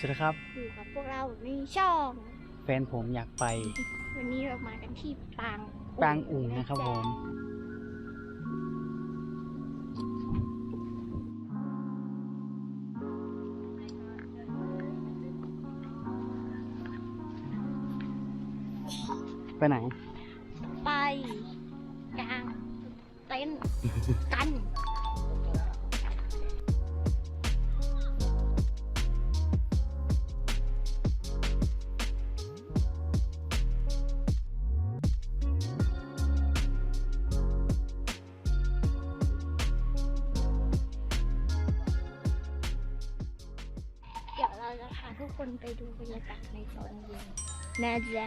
สวัสดีครับ อยู่กับพวกเราในช่อง แฟนผมอยากไป วันนี้เรามากันที่ปางปางอุ่งนะครับผม ไปไหน ไปกลางเต็นท์กัน ทุกคนไปดูบรรยากาศในโซนเย็นนะจ๊ะ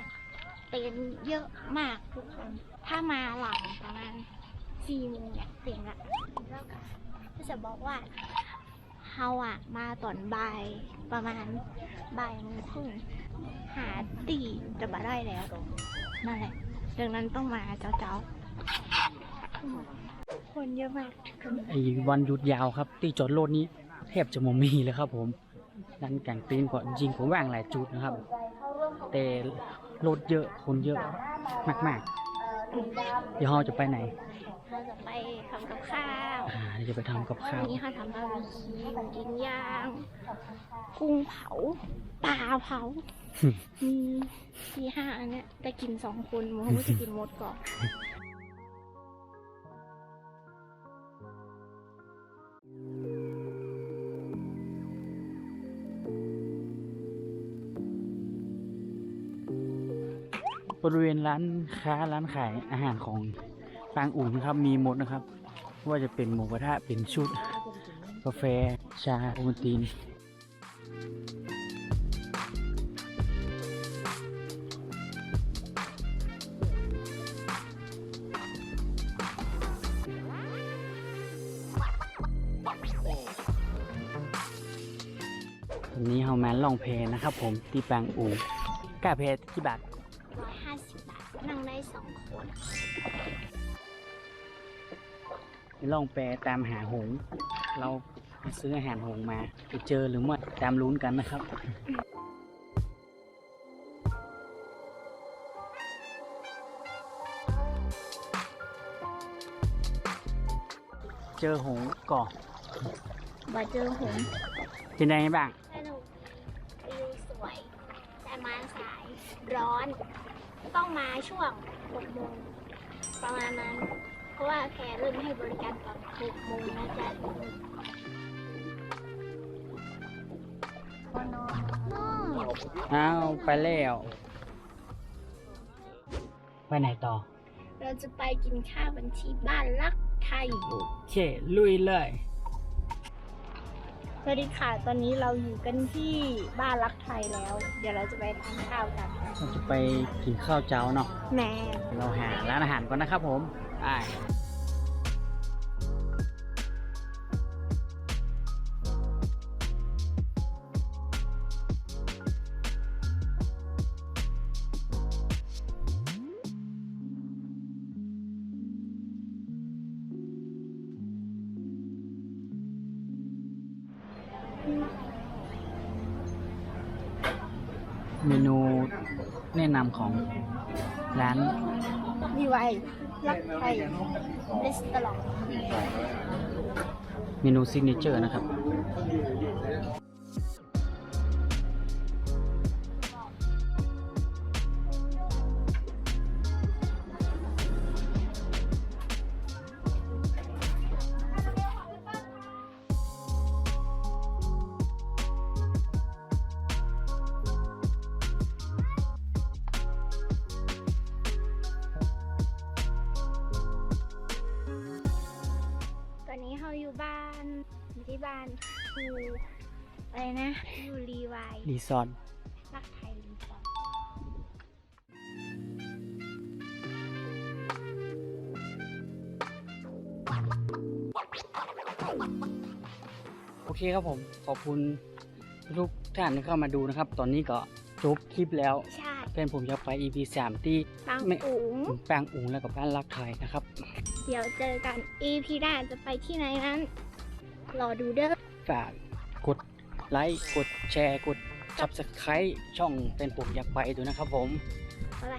เต็นเยอะมากทุกคน ถ้ามาหลังประมาณสี่โมงเนี่ยเต็มละแล้วก็ก็จะบอกว่าเฮาอะมาตอนบ่ายประมาณบ่ายโมงครึ่งหาตีจะมาได้แล้วนั่นแหละดังนั้นต้องมาเจ้าๆคนเยอะมากทุกคนไอ้วันหยุดยาวครับ ที่จอดรถนี้แทบจะไม่มีเลยครับผม ดันแก่งตีนก่อนจริงๆผมว่างหลายจุดนะครับ แต่รถเยอะคนเยอะมากๆ เดี๋ยวเราจะไปไหนเราจะไปทำกับข้าวอ่าเดี๋ยวจะไปทำกับวันข้าวนี้เขาทำบาร์บีคิวกินย่าง กุ้งเผาปลาเผามีมีห้าอันเนี้ยแต่กินสองคนโมก็จะกินหมดก่อน บริเวณร้านค้าร้านขายอาหารของปางอุ่นนะครับมีหมดนะครับ ว่าจะเป็นหมูกระทะเป็นชุด กาแฟ ชาโอวัลตินวันนี้เรามาล่องเพนะครับผมที่ปางอู่กล้าเพกี่บาท ร้อยห้าสิบบาท นั่งได้สองคนล่องแปตามหาหงส์เราซื้ออาหารหงส์มาไปเจอหรือไม่ตามลุ้นกันนะครับ เจอหงส์ก่อนบาเจอหงส์เป็นยังไงบ้างสนุกวิวสวย แต่มาสายร้อน ต้องมาช่วงหกโมงประมาณนั้น เพราะว่าแพรเริ่มให้บริการตอนหกโมงนะจ๊ะนอนอ้าวไปแล้ว ไปไหนต่อ เราจะไปกินข้าวกันที่บ้านรักไทย โอเค ลุยเลย สวัสดีค่ะ ตอนนี้เราอยู่กันที่บ้านรักไทยแล้ว เดี๋ยวเราจะไปทานข้าวกันเราจะไปกินข้าวเจ้าเนาะ แม่ เราหาร้านอาหารก่อนนะครับผมไป เมนูแนะนำของร้านมีไว้รักไทยรีสตอรองเมนูซิกเนเจอร์นะครับ เราอยู่บ้านอยู่ที่บ้านคูอะไรนะ อยู่รีไวายรีสอร์ทรักไทยรีสอร์ทโอเคครับผม ขอบคุณทุกท่านที่เข้ามาดูนะครับ ตอนนี้ก็จบคลิปแล้ว ใช่ เป็นผมจะไป EP 3ที่บางไม่อุ๋งแปลงอุ๋งแล้วกับบ้านรักไทยนะครับ เดี๋ยวเจอกัน EP หน้าจะไปที่ไหนนั้น รอดูเด้อฝากกดไลค์กดแชร์กดซับสไครต์ช่องเป็นปุ่มอยากไปด้วยนะครับผมอะไร